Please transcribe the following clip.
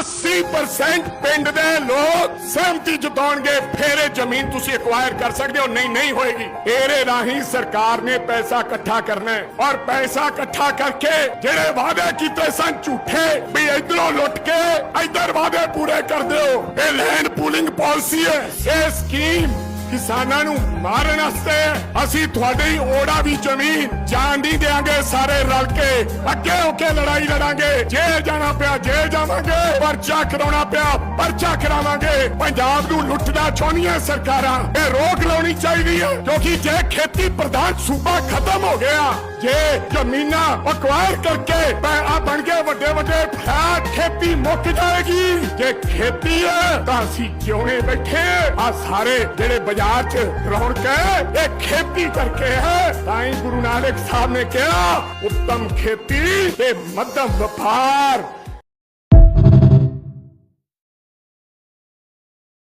80% ਪਿੰਡ ਦੇ ਲੋਕ ਸਹਿਮਤੀ ਜਤਾਉਣਗੇ, ਫਿਰ ਇਹ ਜ਼ਮੀਨ ਤੁਸੀਂ ਐਕਵਾਇਰ ਕਰ ਸਕਦੇ ਹੋ, ਨਹੀਂ ਨਹੀਂ ਹੋਏਗੀ। ਇਹਦੇ ਰਾਹੀਂ ਸਰਕਾਰ ਨੇ ਪੈਸਾ ਇਕੱਠਾ ਕਰਨਾ ਹੈ। ਔਰ ਪੈਸਾ ਇਕੱਠਾ ਕਰਕੇ ਜਿਹੜੇ ਵਾਅਦੇ ਕੀਤੇ ਸਨ ਝੂਠੇ, ਵੀ ਇਧਰੋਂ ਲੁੱਟ ਕੇ ਇਧਰ ਵਾਅਦੇ ਪੂਰੇ ਕਰ ਦਿਓ। ਇਹ ਲੈਂਡ ਪੂਲਿੰਗ ਪਾਲਿਸੀ ਹੈ। ਇਹ ਸਕੀਮ ਕਿਸਾਨਾਂ ਨੂੰ ਮਾਰਨ ਵਾਸਤੇ ਅਸੀਂ ਤੁਹਾਡੀ ਓੜਾ ਵੀ ਜ਼ਮੀਨ ਜਾਣ ਨਹੀਂ ਦੇਾਂਗੇ ਸਾਰੇ ਰਲ ਕੇ ਅੱਗੇ ਹੋ ਕੇ ਲੜਾਈ ਲੜਾਂਗੇ। ਜੇਲ੍ਹ ਜਾਣਾ ਪਿਆ ਜੇਲ੍ਹ ਜਾਵਾਂਗੇ। ਪਰਚਾ ਕਰਾਉਣਾ ਪਿਆ, ਪਰਚਾ ਕਰਾਵਾਂਗੇ। ਪੰਜਾਬ ਨੂੰ ਲੁੱਟਣਾ ਚਾਹੁੰਦੀਆਂ ਸਰਕਾਰਾਂ। ਇਹ ਰੋਕ ਲਾਉਣੀ ਚਾਹੀਦੀ ਹੈ, ਕਿਉਂਕਿ ਜੇ ਖੇਤੀ ਪ੍ਰਧਾਨ ਸੂਬਾ ਖਤਮ ਹੋ ਗਿਆ, ਜੇ ਜ਼ਮੀਨਾਂ ਅਕਵਾਇਰ ਕਰਕੇ ਆ ਬਣ ਗਏ ਵੱਡੇ ਵੱਡੇ ਫਲੈਟ ਖੇਤੀ ਮੁੱਕ ਜਾਏਗੀ। ਜੇ ਖੇਤੀ ਹੈ, ਤਾਂ ਅਸੀਂ ਕਿਉਂ ਬੈਠੇ? ਆ ਸਾਰੇ ਜਿਹੜੇ ਬਾਜ਼ਾਰ 'ਚ ਰੌਣਕ ਹੈ, ਇਹ ਖੇਤੀ ਕਰਕੇ ਹੈ। ਤਾਂ ਹੀ ਗੁਰੂ ਨਾਨਕ ਸਾਹਿਬ ਨੇ ਕਿਹਾ, ਉੱਤਮ ਖੇਤੀ ਤੇ ਮੱਧਮ ਵਪਾਰ।